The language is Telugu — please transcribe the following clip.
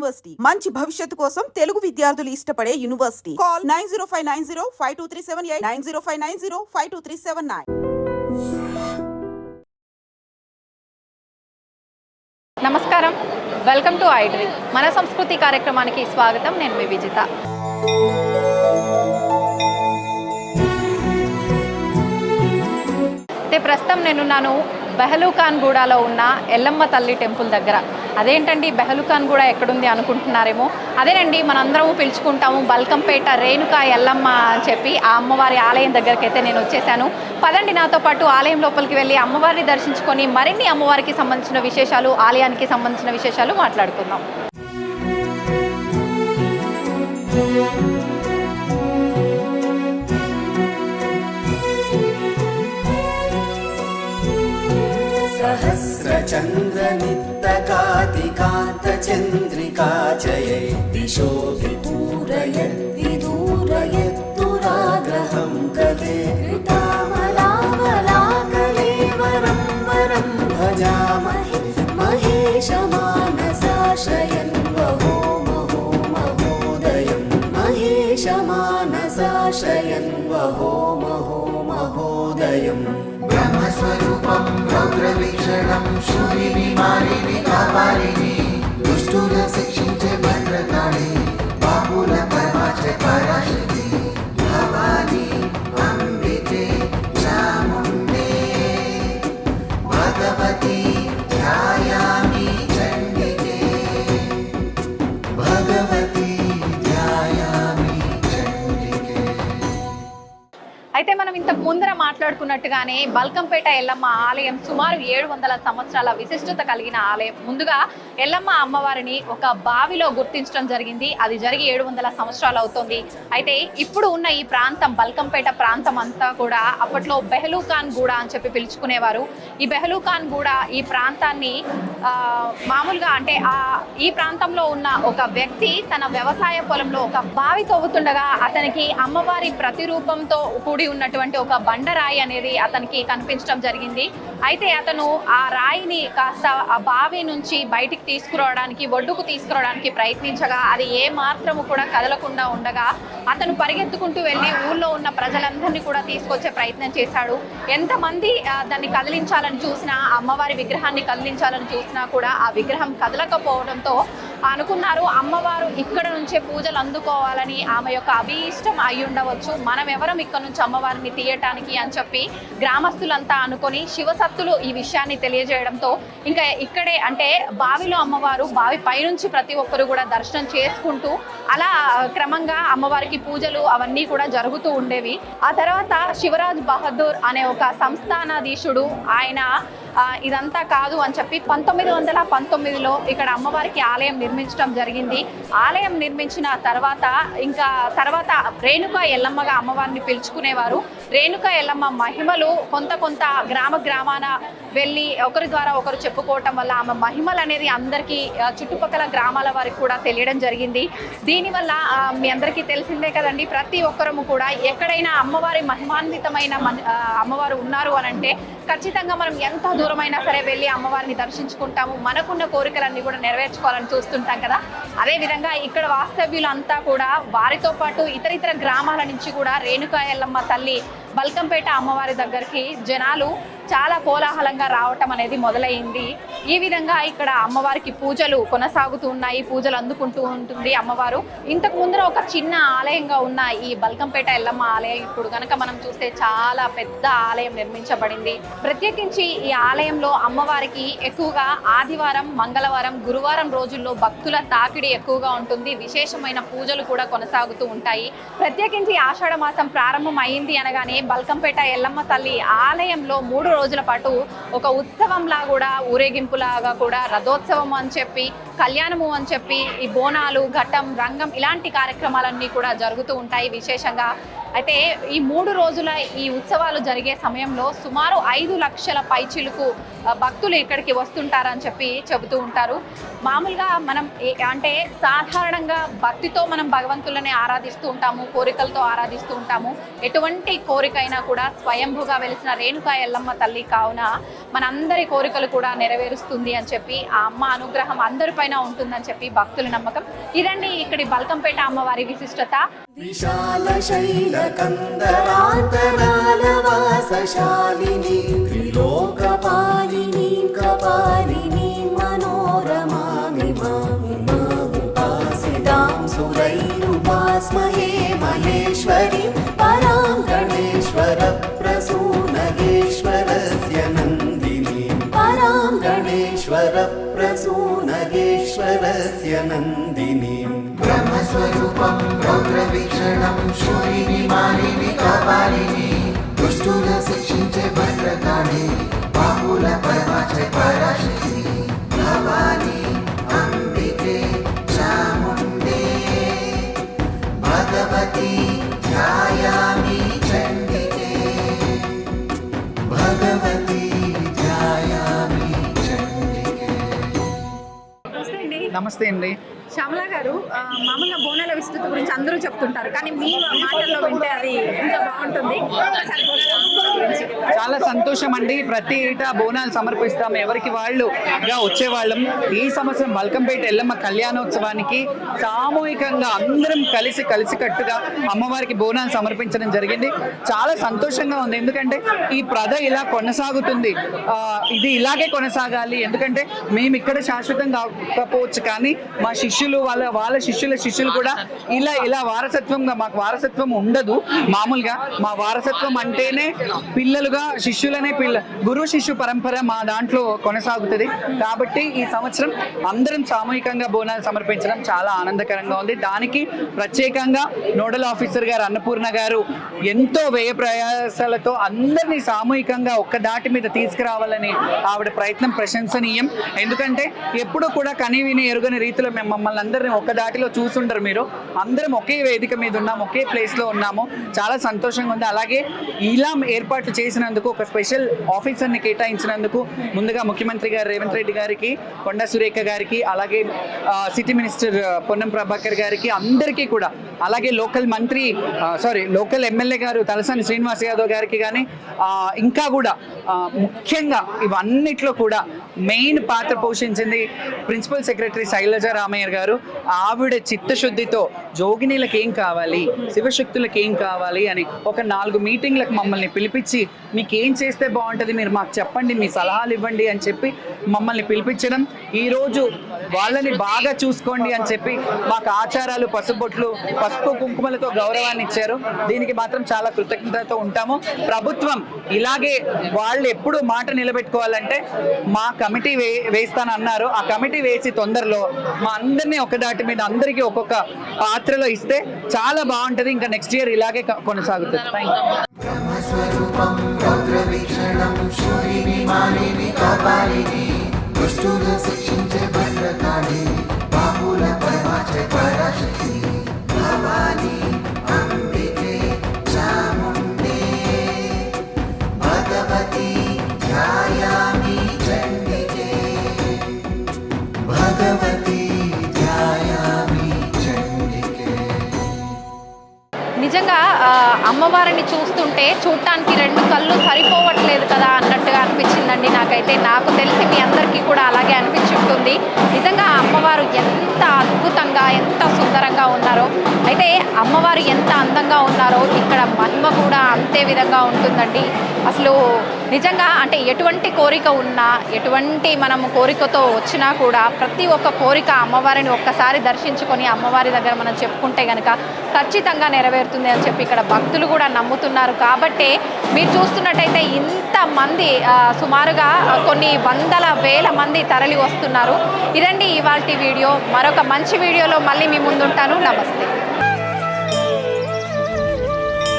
యూనివర్సిటీ. మంచి భవిష్యత్తు కోసం తెలుగు విద్యార్థులు ఇష్టపడే university. Call nine zero five nine zero five two three seven eight nine zero five nine zero five two three seven nine. నమస్కారం. వెల్కమ్ టు ఐడ్రీ మన సంస్కృతి కార్యక్రమానికి స్వాగతం. నేను మీ విజిత. అయితే ప్రస్తుతం నేనున్నాను బెహలూఖాన్ గూడాలో ఉన్న ఎల్లమ్మ తల్లి టెంపుల్ దగ్గర. అదేంటండి బెహలుఖాన్ కూడా ఎక్కడుంది అనుకుంటున్నారేమో. అదేనండి మనందరము పిలుచుకుంటాము బల్కంపేట రేణుక ఎల్లమ్మ అని చెప్పి ఆ అమ్మవారి ఆలయం దగ్గరికి అయితే నేను వచ్చేసాను. పదండి నాతో పాటు ఆలయం లోపలికి వెళ్ళి అమ్మవారిని దర్శించుకొని మరిన్ని అమ్మవారికి సంబంధించిన విశేషాలు ఆలయానికి సంబంధించిన విశేషాలు మాట్లాడుకుందాం. सहस्रचन्द्रनित्तकातिकान्तचन्द्रिका जये दिशोऽपि पूरयद्विदूरयद्दुराग्रहं कले कृतामलामलाकलेवरं वरं भजामहे महेशमानसाशयन् वहो महो महोदयं महेशमानसाशयन् वहो महो महोदयम् బ్రహ్మస్వరూపం రౌద్రవీక్షణం శూరిని మారిని కాపారిని దుష్టుల శిక్షించే అయితే మనం ఇంత ముందర మాట్లాడుకున్నట్టుగానే బల్కంపేట ఎల్లమ్మ ఆలయం సుమారు ఏడు వందల సంవత్సరాల విశిష్టత కలిగిన ఆలయం. ముందుగా ఎల్లమ్మ అమ్మవారిని ఒక బావిలో గుర్తించడం జరిగింది. అది జరిగి ఏడు వందల సంవత్సరాలు అవుతుంది. అయితే ఇప్పుడు ఉన్న ఈ ప్రాంతం బల్కంపేట ప్రాంతం అంతా కూడా అప్పట్లో బెహలూఖాన్ గూడ అని చెప్పి పిలుచుకునేవారు. ఈ బెహలూఖాన్ గూడ ఈ ప్రాంతాన్ని మామూలుగా అంటే ఆ ఈ ప్రాంతంలో ఉన్న ఒక వ్యక్తి తన వ్యవసాయ పొలంలో ఒక బావి తవ్వుతుండగా అతనికి అమ్మవారి ప్రతిరూపంతో కూడి ఉన్నటువంటి ఒక బండరాయి అనేది అతనికి కనిపించడం జరిగింది. అయితే అతను ఆ రాయిని కాస్త ఆ బావి నుంచి బయటికి తీసుకురావడానికి ఒడ్డుకు తీసుకురావడానికి ప్రయత్నించగా అది ఏ మాత్రము కూడా కదలకుండా ఉండగా అతను పరిగెత్తుకుంటూ వెళ్ళి ఊళ్ళో ఉన్న ప్రజలందరినీ కూడా తీసుకొచ్చే ప్రయత్నం చేశాడు. ఎంతమంది దాన్ని కదిలించాలని చూసినా అమ్మవారి విగ్రహాన్ని కదిలించాలని చూసినా కూడా ఆ విగ్రహం కదలకపోవడంతో అనుకున్నారు. అమ్మవారు ఇక్కడ నుంచే పూజలు అందుకోవాలని ఆమె యొక్క అభీష్టం అయి ఉండవచ్చు మనం ఎవరం ఇక్కడ నుంచి అమ్మవారిని తీయటానికి అని చెప్పి గ్రామస్తులంతా అనుకొని శివసత్తులు ఈ విషయాన్ని తెలియజేయడంతో ఇంకా ఇక్కడే అంటే బావిలో అమ్మవారు బావి పైనుంచి ప్రతి ఒక్కరు కూడా దర్శనం చేసుకుంటూ అలా క్రమంగా అమ్మవారికి పూజలు అవన్నీ కూడా జరుగుతూ ఉండేవి. ఆ తర్వాత శివరాజ్ బహదూర్ అనే ఒక సంస్థానాధీశుడు ఆయన ఇదంతా కాదు అని చెప్పి పంతొమ్మిది వందల పంతొమ్మిదిలో ఇక్కడ అమ్మవారికి ఆలయం నిర్మించడం జరిగింది. ఆలయం నిర్మించిన తర్వాత ఇంకా తర్వాత రేణుక ఎల్లమ్మగా అమ్మవారిని పిలుచుకునేవారు. రేణుక ఎల్లమ్మ మహిమలు కొంత కొంత గ్రామ గ్రామాన వెళ్ళి ఒకరి ద్వారా ఒకరు చెప్పుకోవటం వల్ల ఆమె మహిమలు అనేది అందరికీ చుట్టుపక్కల గ్రామాల వారికి కూడా తెలియడం జరిగింది. దీనివల్ల మీ అందరికీ తెలిసిందే కదండి ప్రతి ఒక్కరము కూడా ఎక్కడైనా అమ్మవారి మహిమాన్వితమైన మన- అమ్మవారు ఉన్నారు అని అంటే ఖచ్చితంగా మనం ఎంత దూరమైనా సరే వెళ్ళి అమ్మవారిని దర్శించుకుంటాము. మనకున్న కోరికలన్నీ కూడా నెరవేర్చుకోవాలని చూస్తుంటాం కదా. అదే విధంగా ఇక్కడ వాస్తవ్యులంతా కూడా వారితో పాటు ఇతర ఇతర గ్రామాల నుంచి కూడా రేణుకా ఎల్లమ్మ తల్లి బల్కంపేట అమ్మవారి దగ్గరికి జనాలు చాలా కోలాహలంగా రావటం అనేది మొదలైంది. ఈ విధంగా ఇక్కడ అమ్మవారికి పూజలు కొనసాగుతూ ఉన్నాయి పూజలు అందుకుంటూ ఉంటుంది అమ్మవారు. ఇంతకు ముందర ఒక చిన్న ఆలయంగా ఉన్న ఈ బల్కంపేట ఎల్లమ్మ ఆలయం ఇప్పుడు కనుక మనం చూస్తే చాలా పెద్ద ఆలయం నిర్మించబడింది. ప్రత్యేకించి ఈ ఆలయంలో అమ్మవారికి ఎక్కువగా ఆదివారం మంగళవారం గురువారం రోజుల్లో భక్తుల తాకిడి ఎక్కువగా ఉంటుంది. విశేషమైన పూజలు కూడా కొనసాగుతూ ఉంటాయి. ప్రత్యేకించి ఆషాఢ మాసం ప్రారంభం అయింది అనగానే బల్కంపేట ఎల్లమ్మ తల్లి ఆలయంలో మూడు రోజుల పాటు ఒక ఉత్సవంలా కూడా ఊరేగింపులాగా కూడా రథోత్సవం అని చెప్పి కళ్యాణము అని చెప్పి ఈ బోనాలు ఘట్టం రంగం ఇలాంటి కార్యక్రమాలన్నీ కూడా జరుగుతూ ఉంటాయి విశేషంగా. అయితే ఈ మూడు రోజుల ఈ ఉత్సవాలు జరిగే సమయంలో సుమారు ఐదు లక్షల పైచిలుకు భక్తులు ఇక్కడికి వస్తుంటారని చెప్పి చెబుతూ ఉంటారు. మామూలుగా మనం ఏ- అంటే సాధారణంగా భక్తితో మనం భగవంతులనే ఆరాధిస్తూ ఉంటాము కోరికలతో ఆరాధిస్తూ ఉంటాము. ఎటువంటి కోరికైనా కూడా స్వయంభుగా వెలిసిన రేణుకా ఎల్లమ్మ తల్లి తల్లి. కావున మనందరి కోరికలు కూడా నెరవేరుస్తుంది అని చెప్పి ఆ అమ్మ అనుగ్రహం అందరిపైన ఉంటుందని చెప్పి భక్తుల నమ్మకం. ఇదండి ఇక్కడి బల్కంపేట అమ్మవారి విశిష్టత. విశాల శైల ईश्वरप्रसूनगेश्वरस्य नन्दिनीम् ब्रह्मस्वरूपं रौद्रवीक्षणं शूरिणि मालिनि कपालिनि दुष्टुल शिक्षिञ्चे भद्रकाणि बाहुल परमाचे पराशक्ति भवानि నమస్తే అండి. శ్యామల గారు మామూలుగా బోనాల విస్తృతి గురించి అందరూ చెప్తుంటారు కానీ మీ మాటల్లో వింటే అది ఇంకా బాగుంటుంది. గురించి చాలా సంతోషం అండి ప్రతి ఏటా బోనాలు సమర్పిస్తాం. ఎవరికి వాళ్ళుగా వచ్చేవాళ్ళం. ఈ సంవత్సరం బల్కంపేట ఎల్లమ్మ కళ్యాణోత్సవానికి సామూహికంగా అందరం కలిసి కలిసికట్టుగా అమ్మవారికి బోనాలు సమర్పించడం జరిగింది. చాలా సంతోషంగా ఉంది. ఎందుకంటే ఈ ప్రద ఇలా కొనసాగుతుంది. ఇది ఇలాగే కొనసాగాలి. ఎందుకంటే మేము ఇక్కడ శాశ్వతం కాకపోవచ్చు కానీ మా శిష్యులు వాళ్ళ వాళ్ళ శిష్యుల శిష్యులు కూడా ఇలా ఇలా వారసత్వంగా మాకు వారసత్వం ఉండదు. మామూలుగా మా వారసత్వం అంటేనే పిల్లలుగా శిష్యులనే పిల్ల గురు శిష్యు పరంపర మా దాంట్లో కొనసాగుతుంది. కాబట్టి ఈ సంవత్సరం అందరం సామూహికంగా బోనాలు సమర్పించడం చాలా ఆనందకరంగా ఉంది. దానికి ప్రత్యేకంగా నోడల్ ఆఫీసర్ గారు అన్నపూర్ణ గారు ఎంతో వ్యయ ప్రయాసాలతో అందరినీ సామూహికంగా ఒక్క దాటి మీద తీసుకురావాలని ఆవిడ ప్రయత్నం ప్రశంసనీయం. ఎందుకంటే ఎప్పుడూ కూడా కని విని ఎరుగని రీతిలో మేము మమ్మల్ని అందరినీ ఒక్క దాటిలో చూసుండరు మీరు. అందరం ఒకే వేదిక మీద ఉన్నాం ఒకే ప్లేస్లో ఉన్నాము. చాలా సంతోషంగా ఉంది. అలాగే ఇలా ఏర్పాట్లు చేసినందుకు ఒక స్పెషల్ ఆఫీసర్ని కేటాయించినందుకు ముందుగా ముఖ్యమంత్రి గారు రేవంత్ రెడ్డి గారికి కొండా సురేఖ గారికి అలాగే సిటీ మినిస్టర్ పొన్నం ప్రభాకర్ గారికి అందరికీ కూడా అలాగే లోకల్ మంత్రి సారీ లోకల్ ఎమ్మెల్యే గారు తలసాని శ్రీనివాస్ యాదవ్ గారికి కానీ ఇంకా కూడా ముఖ్యంగా ఇవన్నిట్లో కూడా మెయిన్ పాత్ర పోషించింది ప్రిన్సిపల్ సెక్రటరీ శైలజ రామయ్య గారు. ఆవిడ చిత్తశుద్ధితో జోగినీలకు ఏం కావాలి శివశక్తులకు ఏం కావాలి అని ఒక నాలుగు మీటింగ్లకు మమ్మల్ని పిలిపించి మీకు ఏం చేస్తే బాగుంటుంది మీరు మాకు చెప్పండి మీ సలహాలు ఇవ్వండి అని చెప్పి మమ్మల్ని పిలిపించడం ఈరోజు వాళ్ళని బాగా చూసుకోండి అని చెప్పి మాకు ఆచారాలు పసుబొట్లు పసుపు కుంకుమలతో గౌరవాన్ని ఇచ్చారు. దీనికి మాత్రం చాలా కృతజ్ఞతతో ఉంటాము. ప్రభుత్వం ఇలాగే వాళ్ళు ఎప్పుడు మాట నిలబెట్టుకోవాలంటే మా కమిటీ వే వేస్తానన్నారు. ఆ కమిటీ వేసి తొందరలో మా అందరినీ ఒక దాటి మీద అందరికీ ఒక్కొక్క పాత్రలో ఇస్తే చాలా బాగుంటుంది. ఇంకా నెక్స్ట్ ఇయర్ ఇలాగే కొనసాగుతుంది. థ్యాంక్ రూపం బ్రహ్మస్వరూపం రౌద్రవీక్షణం శూలిని మాలిని కాపాలిని దుష్టుల శిక్ష అమ్మవారిని చూస్తుంటే చూడటానికి రెండు కళ్ళు సరిపోవట్లేదు కదా అన్నట్టుగా అనిపించిందండి నాకైతే. నాకు తెలిసి మీ అందరికీ కూడా అలాగే అనిపించుంటుంది నిజంగా అమ్మవారు ఎంత అద్భుతంగా ఎంత సుందరంగా ఉన్నారు. అమ్మవారు ఎంత అందంగా ఉన్నారో ఇక్కడ మహిమ కూడా అంతే విధంగా ఉంటుందండి. అసలు నిజంగా అంటే ఎటువంటి కోరిక ఉన్నా ఎటువంటి మనము కోరికతో వచ్చినా కూడా ప్రతి ఒక్క కోరిక అమ్మవారిని ఒక్కసారి దర్శించుకొని అమ్మవారి దగ్గర మనం చెప్పుకుంటే కనుక ఖచ్చితంగా నెరవేరుతుంది అని చెప్పి ఇక్కడ భక్తులు కూడా నమ్ముతున్నారు. కాబట్టే మీరు చూస్తున్నట్టయితే ఇంతమంది సుమారుగా కొన్ని వందల వేల మంది తరలి వస్తున్నారు. ఇదండి ఇవాళ వీడియో. మరొక మంచి వీడియోలో మళ్ళీ మీ ముందుంటాను. నమస్తే.